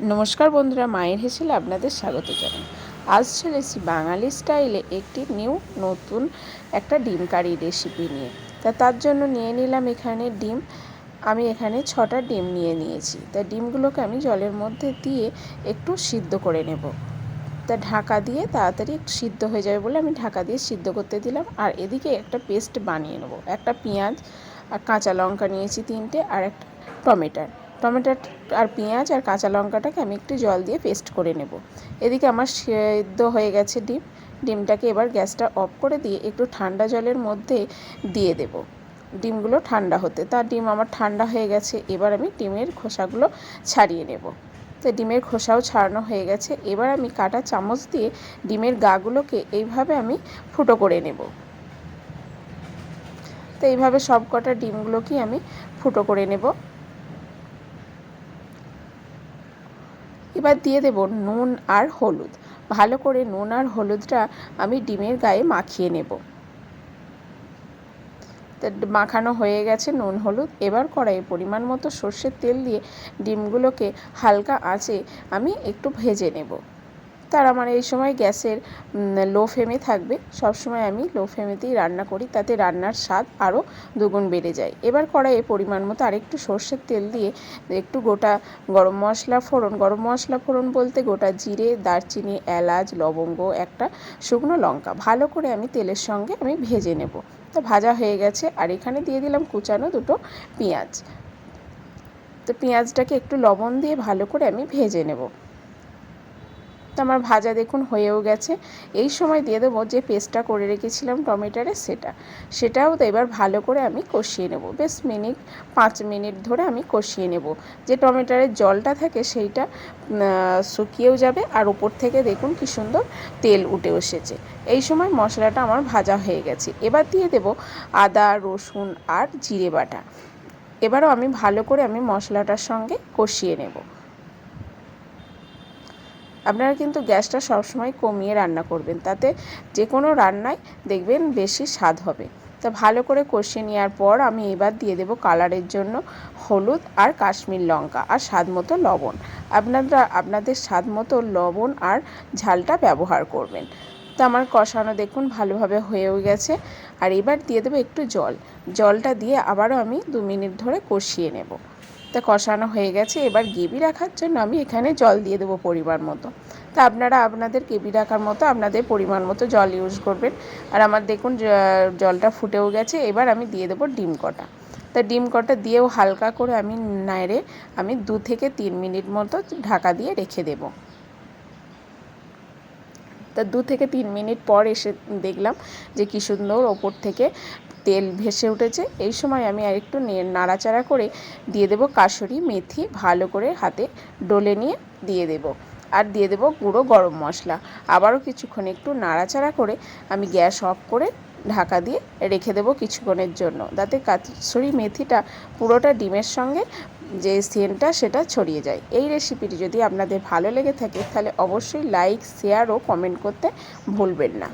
নমস্কার বন্ধুরা, মায়ের হেসেলে আপনাদের স্বাগত জানাই। আজ চলেছি বাঙালি স্টাইলে একটি নিউ, নতুন একটা ডিম কারি রেসিপি নিয়ে। তা তার জন্য নিয়ে নিলাম এখানে ডিম। আমি এখানে ছটা ডিম নিয়ে নিয়েছি। তা ডিমগুলোকে আমি জলের মধ্যে দিয়ে একটু সিদ্ধ করে নেব। তা ঢাকা দিয়ে তাড়াতাড়ি সিদ্ধ হয়ে যাবে বলে আমি ঢাকা দিয়ে সিদ্ধ করতে দিলাম। আর এদিকে একটা পেস্ট বানিয়ে নেব। একটা পেঁয়াজ আর কাঁচা লঙ্কা নিয়েছি তিনটে আর একটা টমেটার টমেটো আর পেঁয়াজ আর কাঁচা লঙ্কাটাকে আমি একটু জল দিয়ে পেস্ট করে নেব। এদিকে আমার সেদ্ধ হয়ে গেছে ডিম। ডিমটাকে এবার গ্যাসটা অফ করে দিয়ে একটু ঠান্ডা জলের মধ্যে দিয়ে দেব। ডিমগুলো ঠান্ডা হতে। তার ডিম আমার ঠান্ডা হয়ে গেছে। এবার আমি ডিমের খোসাগুলো ছাড়িয়ে নেব। তো ডিমের খোসাও ছাড়ানো হয়ে গেছে। এবার আমি কাটা চামচ দিয়ে ডিমের গাগুলোকে এইভাবে আমি ফুটো করে নেব। তো এইভাবে সব কটা ডিমগুলোকেই আমি ফুটো করে নেব। এবার দিয়ে দেব নুন আর হলুদ। ভালো করে নুন আর হলুদটা আমি ডিমের গায়ে মাখিয়ে নেব। মাখানো হয়ে গেছে নুন, হলুদ। এবার কড়াইয়ে পরিমাণ মতো সর্ষের তেল দিয়ে ডিমগুলোকে হালকা আঁচে আমি একটু ভেজে নেব। তার আমার এই সময় গ্যাসের লো ফ্লেমে থাকবে। সব সময় আমি লো ফ্লেমেতেই রান্না করি, তাতে রান্নার স্বাদ আরও দুগুণ বেড়ে যায়। এবার কড়াইয়ে পরিমাণ মতো আরেকটু সর্ষের তেল দিয়ে একটু গোটা গরম মশলা ফোড়ন। গরম মশলা ফোড়ন বলতে গোটা জিরে, দারচিনি, এলাচ, লবঙ্গ, একটা শুকনো লঙ্কা। ভালো করে আমি তেলের সঙ্গে আমি ভেজে নেব। তো ভাজা হয়ে গেছে। আর এখানে দিয়ে দিলাম কুচানো দুটো পেঁয়াজ। তো পেঁয়াজটাকে একটু লবণ দিয়ে ভালো করে আমি ভেজে নেব। তো আমার ভাজা দেখুন হয়েও গেছে। এই সময় দিয়ে দেবো যে পেস্টটা করে রেখেছিলাম টমেটারে সেটা। সেটাও তো এবার ভালো করে আমি কষিয়ে নেব। বেশ মিনিট, পাঁচ মিনিট ধরে আমি কষিয়ে নেব। যে টমেটারের জলটা থাকে সেইটা শুকিয়েও যাবে আর উপর থেকে দেখুন কি সুন্দর তেল উঠে এসেছে। এই সময় মশলাটা আমার ভাজা হয়ে গেছে। এবার দিয়ে দেব আদা, রসুন আর জিরে বাটা। এবারও আমি ভালো করে আমি মশলাটার সঙ্গে কষিয়ে নেব। আপনারা কিন্তু গ্যাসটা সবসময় কমিয়ে রান্না করবেন। তাতে যে কোনো রান্নায় দেখবেন বেশি স্বাদ হবে। তা ভালো করে কষিয়ে নেওয়ার পর আমি এবার দিয়ে দেবো কালারের জন্য হলুদ আর কাশ্মীর লঙ্কা আর স্বাদ মতো লবণ। আপনারা, আপনাদের স্বাদ মতো লবণ আর ঝালটা ব্যবহার করবেন। তো আমার কষানো দেখুন ভালোভাবে হয়েও গেছে। আর এবার দিয়ে দেবো একটু জল। জলটা দিয়ে আবারও আমি দু মিনিট ধরে কষিয়ে নেব। তা কষানো হয়ে গেছে। এবার গ্রেভি রাখার জন্য আমি এখানে জল দিয়ে দেবো পরিমাণ মতো। তা আপনারা আপনাদের গ্রেভি রাখার মতো আপনাদের পরিমাণ মতো জল ইউজ করবেন। আর আমার দেখুন জলটা ফুটেও গেছে। এবার আমি দিয়ে দেবো ডিম কটা। তা ডিম কটা দিয়েও হালকা করে আমি নাইড়ে আমি দু থেকে তিন মিনিট মতো ঢাকা দিয়ে রেখে দেব। তা দু থেকে তিন মিনিট পর এসে দেখলাম যে কী সুন্দর ওপর থেকে তেল ভেসে উঠেছে। এই সময় আমি আরেকটু নাড়াচাড়া করে দিয়ে দেবো কাসুরি মেথি ভালো করে হাতে ডলে নিয়ে দিয়ে দেব। আর দিয়ে দেবো গুঁড়ো গরম মশলা। আবারও কিছুক্ষণ একটু নাড়াচাড়া করে আমি গ্যাস অফ করে ঢাকা দিয়ে রেখে দেবো কিছুক্ষণের জন্য। যাতে কাসুরি মেথিটা পুরোটা ডিমের সঙ্গে যে সেন্টটা সেটা ছড়িয়ে যায়। এই রেসিপিটি যদি আপনাদের ভালো লেগে থাকে, তাহলে অবশ্যই লাইক, শেয়ার ও কমেন্ট করতে ভুলবেন না।